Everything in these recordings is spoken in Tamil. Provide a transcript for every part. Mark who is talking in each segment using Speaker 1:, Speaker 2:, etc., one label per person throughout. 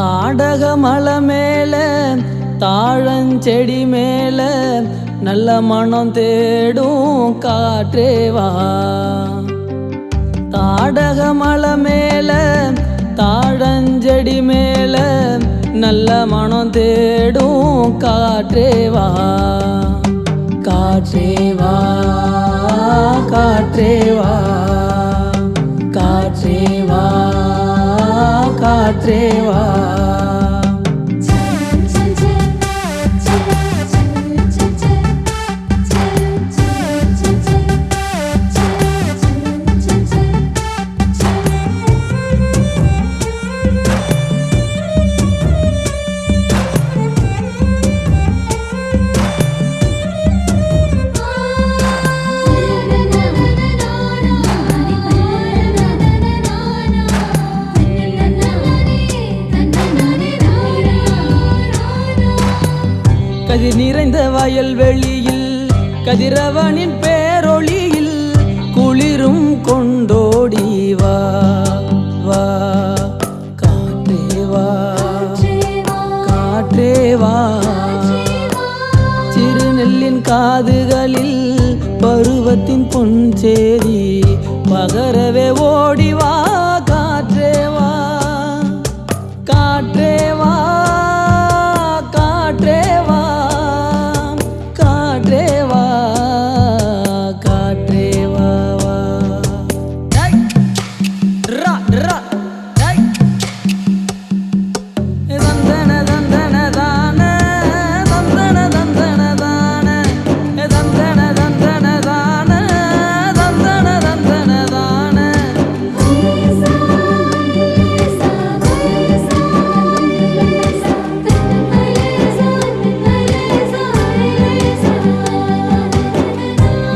Speaker 1: தாடக மலை மேல தாழஞ்செடி மேல நல்ல மனம் தேடும் காற்றேவா? தாடக மலை மேல தாழஞ்செடி மேல நல்ல மனம் தேடும் காற்றேவா? காற்றேவா காற்றேவா? காற்றேவா கதிர் நிறைந்த வயல் வெளியில் கதிரவனின் பேரொளியில் குளிரும் கொண்டோடி வா வா காற்றே வா காற்றே வா. சிறுநெல்லின் காதுகளில் பருவத்தின் பொன் சேரி பகரவே ஓடிவா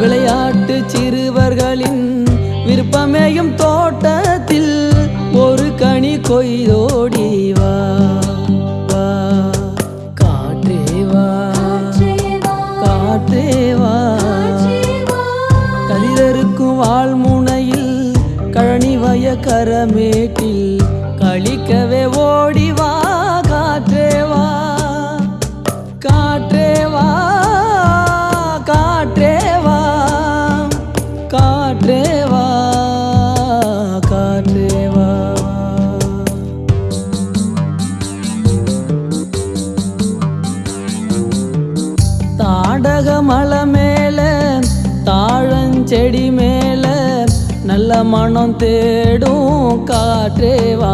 Speaker 1: விளையாட்டு சிறுவர்களின் விருப்பமேயும் தோட்டத்தில் ஒரு கனி கொய்தோடி வா காற்றே வா காற்றே வா கதிரருக்கும் வாழ்முனையில் கழனி வய கரமேட்டில் கழிக்கவே ஓடி மலை மேல தாழஞ்செடி மேல நல்ல மனம் தேடும் காற்றேவா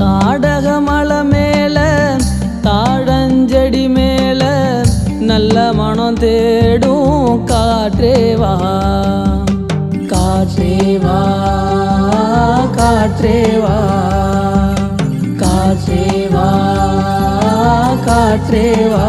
Speaker 1: தாடக மலை மேல தாழஞ்செடி மேல நல்ல மனம் தேடும் காற்றேவா காற்றேவா காற்றேவா காற்றேவா காற்றேவா